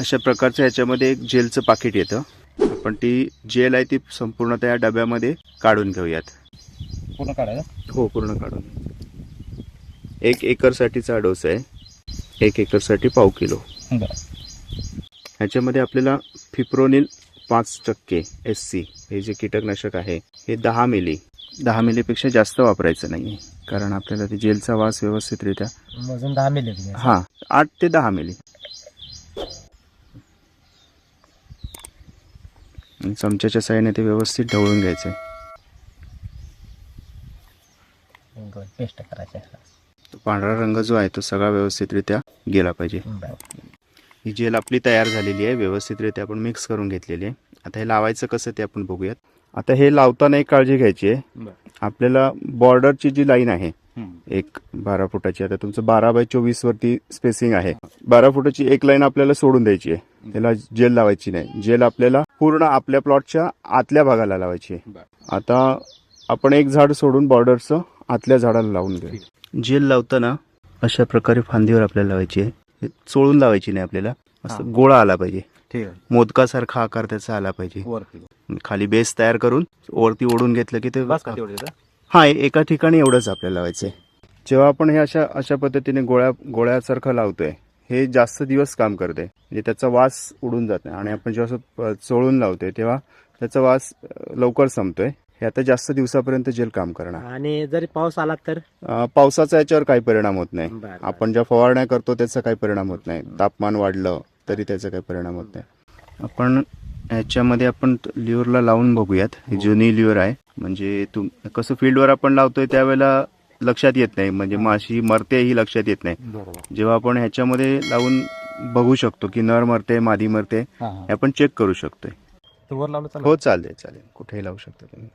अशा प्रकारचं ह्याच्यामध्ये एक जेलचं पाकिट येतं. आपण ती जेल आहे ती संपूर्ण त्या डब्यामध्ये काढून घेऊयात. पूर्ण काढायचं हो पूर्ण काढून. एक एकरसाठीचा डोस आहे. एक एकरसाठी पाव किलो. ह्याच्यामध्ये आपल्याला फिप्रोनिल पाच टक्के एस सी हे जे कीटकनाशक आहे हे दहा मिली. दहा मिलीपेक्षा जास्त वापरायचं नाही कारण आपल्याला ते जेलचा वास व्यवस्थितरित्या दहा मिली हा आठ ते दहा मिली. आणि चमच्याच्या साह्याने ते व्यवस्थित ढवळून घ्यायचं. पेस्ट करायचे तो पांढरा रंग जो आहे तो सगळा व्यवस्थितरित्या गेला पाहिजे. ही जेल आपली तयार झालेली आहे व्यवस्थितरित्या आपण मिक्स करून घेतलेली आहे. आता हे लावायचं कसं ते आपण बघूयात. आता हे लावताना एक काळजी घ्यायची आहे. आपल्याला बॉर्डरची जी लाईन आहे एक बारा फुटाची आता तुमचं बारा बाय चोवीस वरती स्पेसिंग आहे. बारा फुटाची एक लाईन आपल्याला सोडून द्यायची आहे. त्याला जेल लावायची नाही. जेल आपल्याला पूर्ण आपल्या प्लॉटच्या आतल्या भागाला लावायची आहे. आता आपण एक झाड सोडून बॉर्डरचं आतल्या झाडाला लावून घेऊ. जेल लावताना अशा प्रकारे फांदीवर आपल्याला लावायची आहे. चोळून लावायची नाही आपल्याला. असं गोळा आला पाहिजे. ठीक आहे. मोदकासारखा आकार त्याचा आला पाहिजे. खाली बेस तयार करून वरती ओढून घेतलं की ते बस का तेवढे हा एका ठिकाणी एवढंच आपल्याला लावायचंय जेव्हा आपण हे अशा अशा पद्धतीने गोळ्या गोळ्यासारखं लावतोय हे जास्त दिवस काम करते. म्हणजे त्याचा वास उडून जात नाही. आणि आपण जेव्हा चोळून लावतोय तेव्हा त्याचा वास लवकर संपतोय. हे आता जास्त दिवसापर्यंत जेल काम करणार. आणि जरी पाऊस आला तर? पावसाचा याच्यावर काही परिणाम होत नाही. आपण ज्या फवारण्या करतो त्याचा काही परिणाम होत नाही. तापमान वाढलं तरी त्याचा काही परिणाम होत नाही. आपण ह्याच्यामध्ये आपण लिव्हरला लावून बघूयात. ही. जुनी लिव्हर आहे. म्हणजे तुम कसं फील्डवर आपण लावतोय त्यावेळेला लक्षात येत नाही. म्हणजे माशी मरते ही लक्षात येत नाही. जेव्हा आपण ह्याच्यामध्ये लावून बघू शकतो की नर मरते मादी मरते हा आपण चेक करू शकतोय. हो चालेल चालेल. कुठेही लावू शकता तुम्ही.